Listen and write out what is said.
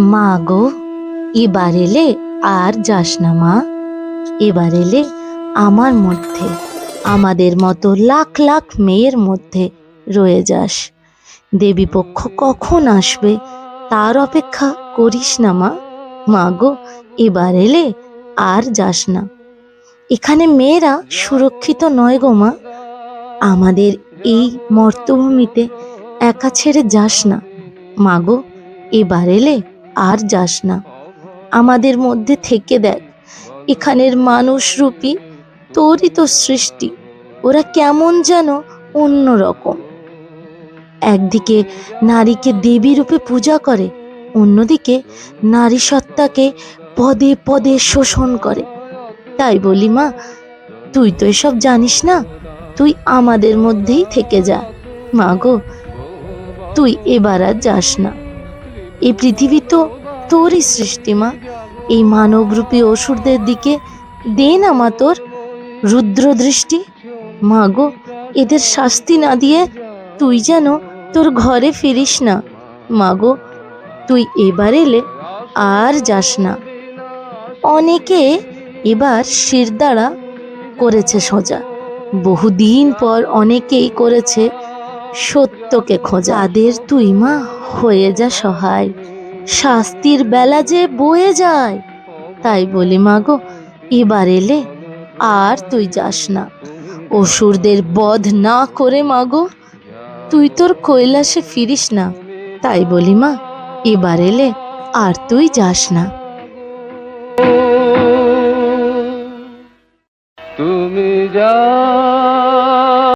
মা গো এবার এলে আর যাস না মা। এবার এলে আমার মধ্যে, আমাদের মতো লাখ লাখ মেয়ের মধ্যে রয়ে যাস। দেবীপক্ষ কখন আসবে তার অপেক্ষা করিস না মা। মা গো এবার এলে আর যাস না। এখানে মেয়েরা সুরক্ষিত নয় গো মা। আমাদের এই মর্তভূমিতে একা ছেড়ে যাস না। মা গো এবার এলে আর যাস না। আমাদের মধ্যে থেকে দেখ, এখানের মানুষ রূপী, তোরই তো সৃষ্টি। ওরা কেমন যেন অন্যরকম একদিকে নারীকে দেবী রূপে পূজা করে, অন্যদিকে নারী সত্তাকে পদে পদে শোষণ করে। তাই বলি মা, তুই তো এসব জানিস না? তুই আমাদের মধ্যেই থেকে যা। মা গো, তুই এবার আর যাস না। এই পৃথিবী তো তোরই সৃষ্টি, মা। এই মানবরূপী অসুরদের দিকে দে না, মা, তোর রুদ্র দৃষ্টি মা গো, এদের শাস্তি না দিয়ে তুই যেন তোর ঘরে ফিরিস না। মা গো, তুই এবার এলে আর যাস না। অনেকে এবার শিরদাঁড়া করেছে সোজা। বহুদিন পর অনেকেই করেছে সত্যকে খোঁজা। আদের তুই, মা হয়ে যা সহায়। শাস্তির বেলা যে বয়ে যায়, তাই বলি মা গো, এবার এলে আর তুই যাস না। অসুরদের বধ না করে মাগো তুই তোর কৈলাসে ফিরিস না। তাই বলি মা, এবার এলে আর তুই যাস না। তুমি যা